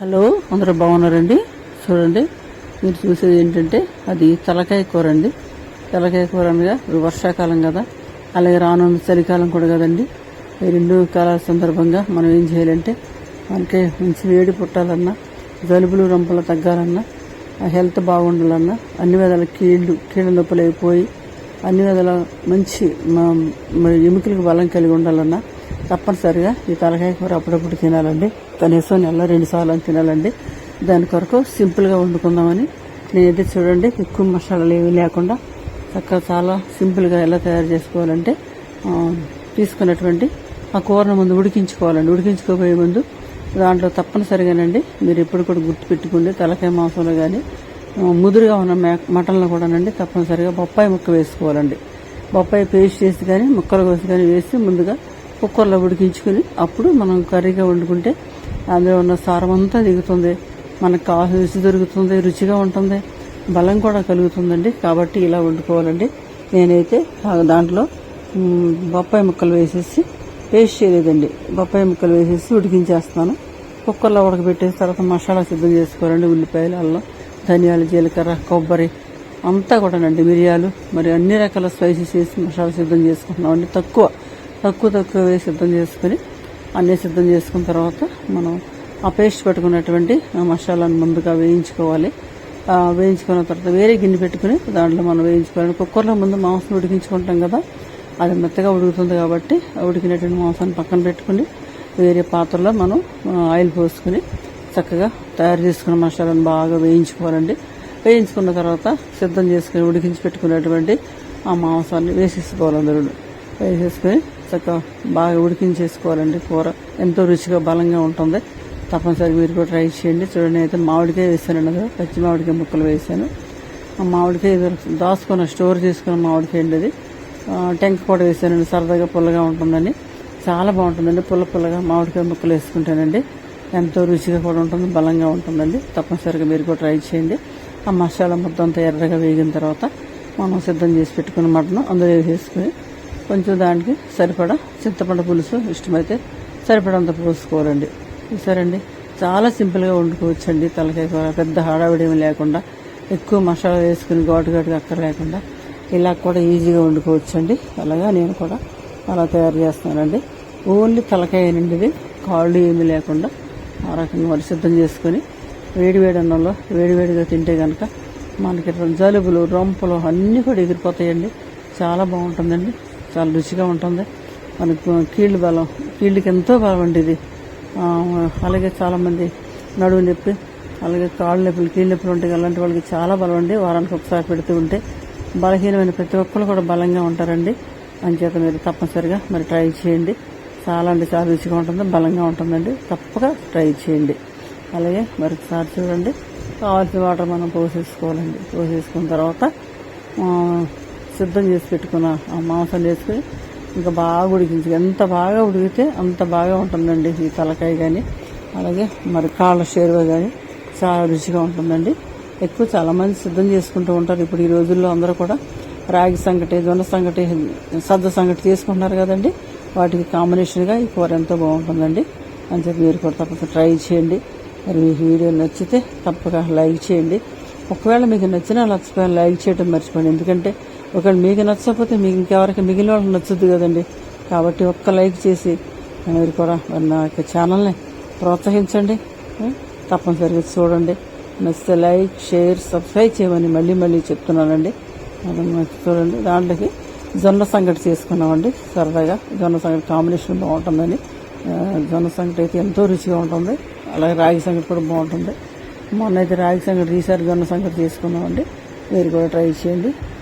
Hello అందరూ బాగున్నారండి? చూడండి మీరు చూసేది ఏంటంటే అది తలకాయ కూర అండి తలకాయ కూర అనగా వర్షాకాలం కదా అలాగే రానున్న చలికాలం కూడా కదండి. ఈ రెండు కాలాల సందర్భంగా మనం ఏం చేయాలంటే మనకి మంచి వేడి పుట్టాలన్నా జలుబులు రంపులు తగ్గాలన్నా ఆ హెల్త్ బాగుండాలన్నా అన్ని విధాల కీళ్ళు కీళ్ళ నొప్పులు అయిపోయి అన్ని విధాల మంచి ఎముకలకు బలం కలిగి ఉండాలన్నా తప్పనిసరిగా ఈ తలకాయ కూర అప్పుడప్పుడు తినాలండి. కనీసం నెల రెండు సార్లు అని తినాలండి. దాని కొరకు సింపుల్గా వండుకుందామని నేనైతే చూడండి ఎక్కువ మసాలాలు ఏమీ లేకుండా చక్కగా చాలా సింపుల్గా ఎలా తయారు చేసుకోవాలంటే తీసుకున్నటువంటి ఆ కూరను ముందు ఉడికించుకోవాలండి. ఉడికించుకోబోయే ముందు దాంట్లో తప్పనిసరిగానండి మీరు ఎప్పుడు కూడా గుర్తుపెట్టుకోండి తలకాయ మాంసంలో కానీ ముదురుగా ఉన్న మే- మటన్లో కూడానండి తప్పనిసరిగా బొప్పాయి ముక్క వేసుకోవాలండి. బొప్పాయి పేస్ట్ చేసి కానీ ముక్కలు కోసి కానీ వేసి ముందుగా కుక్కర్లో ఉడికించుకుని అప్పుడు మనం కర్రీగా వండుకుంటే అందులో ఉన్న సారం అంతా దిగుతుంది. మనకు కావాల్సిన రుచి దొరుకుతుంది రుచిగా ఉంటుంది బలం కూడా కలుగుతుందండి. కాబట్టి ఇలా వండుకోవాలండి. నేనైతే దాంట్లో బొప్పాయి ముక్కలు వేసేసి పేస్ట్ చేయలేదండి. బొప్పాయి ముక్కలు వేసేసి ఉడికించేస్తాను కుక్కర్లో ఉడకబెట్టేసి తర్వాత మసాలా సిద్ధం చేసుకోవాలండి. ఉల్లిపాయలు అల్లం ధనియాలు జీలకర్ర కొబ్బరి అంతా కూడానండి. మిరియాలు మరి అన్ని రకాల స్పైసెస్ వేసి మసాలా సిద్ధం చేసుకుంటున్నామండి. తక్కువ. తక్కువ తక్కువ వేసి సిద్ధం చేసుకుని అన్నీ సిద్ధం చేసుకున్న తర్వాత మనం ఆ పేస్ట్ పెట్టుకున్నటువంటి ఆ మసాలాను ముందుగా వేయించుకోవాలి. వేయించుకున్న తర్వాత వేరే గిన్నె పెట్టుకుని దాంట్లో మనం వేయించుకోవాలి. కుక్కర్లో ముందు మాంసం ఉడికించుకుంటాం కదా అది మెత్తగా ఉడుకుతుంది కాబట్టి ఉడికినటువంటి మాంసాన్ని పక్కన పెట్టుకుని వేరే పాత్రలో మనం ఆయిల్ పోసుకుని చక్కగా తయారు చేసుకున్న మసాలాను బాగా వేయించుకోవాలండి. వేయించుకున్న తర్వాత సిద్ధం చేసుకుని ఉడికించి పెట్టుకున్నటువంటి ఆ మాంసాన్ని వేసేసుకోవాలి అందులో వేసేసుకుని చక్కగా బాగా ఉడికించేసుకోవాలండి కూర. ఎంతో రుచిగా బలంగా ఉంటుంది. తప్పనిసరిగా మీరు కూడా ట్రై చేయండి. చూడండి అయితే మామిడికాయ వేసాను కదా పచ్చి మామిడికాయ ముక్కలు వేసాను. ఆ మామిడికాయ దాచుకున్న స్టోర్ చేసుకున్న మామిడికాయ అండి అది. టెంక కూడా వేసానండి. సరదాగా పుల్లగా ఉంటుందని. చాలా బాగుంటుందండి. పుల్ల పుల్లగా మామిడికాయ ముక్కలు వేసుకుంటానండి. ఎంతో రుచిగా కూడా ఉంటుంది బలంగా ఉంటుందండి. తప్పనిసరిగా మీరు కూడా ట్రై చేయండి. ఆ మసాలా మొత్తం అంతా ఎర్రగా వేగిన తర్వాత మనం సిద్ధం చేసి పెట్టుకున్న మటన్ అందులో వేసేసుకుని కొంచెం దానికి సరిపడా చింతపండు పులుసు ఇష్టమైతే సరిపడంత పోసుకోవాలండి. చూసారండి? చాలా సింపుల్గా వండుకోవచ్చండి తలకాయ కూర. పెద్ద హడావిడి ఏమీ లేకుండా ఎక్కువ మసాలా వేసుకుని ఘాటు ఘాటుగా అక్కర్ లేకుండా ఇలా కూడా ఈజీగా వండుకోవచ్చండి. అలాగా నేను కూడా అలా తయారు చేస్తానండి ఓన్లీ తలకాయ నిండిది. కాళ్ళు ఏమీ లేకుండా ఆ రకంగా మరి సిద్ధం చేసుకొని వేడివేడి అన్నంలో వేడివేడిగా తింటే కనుక మనకి జలుబులు రొంపలు అన్నీ కూడా ఎగిరిపోతాయండి. చాలా బాగుంటుందండి. చాలా రుచిగా ఉంటుంది. మనకు కీళ్ళు బలం కీళ్ళకి ఎంతో బలం అండి ఇది. అలాగే చాలామంది నడువు నొప్పి అలాగే కాళ్ళు నొప్పులు కీళ్ళ నొప్పులు ఉంటాయి అలాంటి వాళ్ళకి చాలా బలం అండి. వారానికి ఒకసారి పెడుతూ ఉంటే బలహీనమైన ప్రతి ఒక్కరు కూడా బలంగా ఉంటారండి. అంచేత మీరు తప్పనిసరిగా మరి ట్రై చేయండి. చాలా అంటే చాలా రుచిగా ఉంటుంది బలంగా ఉంటుందండి. తప్పక ట్రై చేయండి. అలాగే మరొకసారి చూడండి. కావాల్సిన వాటర్ మనం పోసేసుకోవాలండి. పోసేసుకున్న తర్వాత సిద్ధం చేసి పెట్టుకున్న. ఆ మాంసం వేసుకుని ఇంకా బాగా ఉడికించి ఎంత బాగా ఉడికితే అంత బాగా ఉంటుందండి ఈ తలకాయ కానీ అలాగే మరి కాళ్ళ షేరువ కానీ చాలా రుచిగా ఉంటుందండి. ఎక్కువ చాలామంది సిద్ధం చేసుకుంటూ ఉంటారు. ఇప్పుడు ఈ రోజుల్లో అందరూ కూడా రాగి సంగటి జొన్న సంగటి సద్ద సంగటి చేసుకుంటున్నారు కదండి. వాటికి కాంబినేషన్గా ఈ కూర ఎంతో బాగుంటుందండి. అని చెప్పి మీరు కూడా తప్పక ట్రై చేయండి. మరి మీకు వీడియో నచ్చితే తప్పక లైక్ చేయండి. ఒకవేళ మీకు నచ్చినా నచ్చకపోయినా లైక్ చేయడం మర్చిపోండి. ఎందుకంటే ఒకవేళ మీకు నచ్చకపోతే మీకు ఇంకెవరికి మిగిలిన వాళ్ళకి నచ్చుద్ది కదండి. కాబట్టి ఒక్క లైక్ చేసి మీరు కూడా మరి నా యొక్క ఛానల్ని ప్రోత్సహించండి. తప్పనిసరిగా చూడండి. నచ్చితే లైక్ షేర్ సబ్స్క్రైబ్ చేయమని మళ్ళీ మళ్ళీ చెప్తున్నానండి. చూడండి. దాంట్లోకి జొన్న సంగటి చేసుకున్నామండి. సరదాగా జొన్న సంగటి కాంబినేషన్ బాగుంటుందని. జొన్న సంగటి అయితే ఎంతో రుచిగా ఉంటుంది. అలాగే రాగి సంగటి కూడా బాగుంటుంది. మొన్న అయితే రాగి సంగటి ఈసారి జొన్న సంగటి చేసుకున్నామండి. మీరు కూడా ట్రై చేయండి.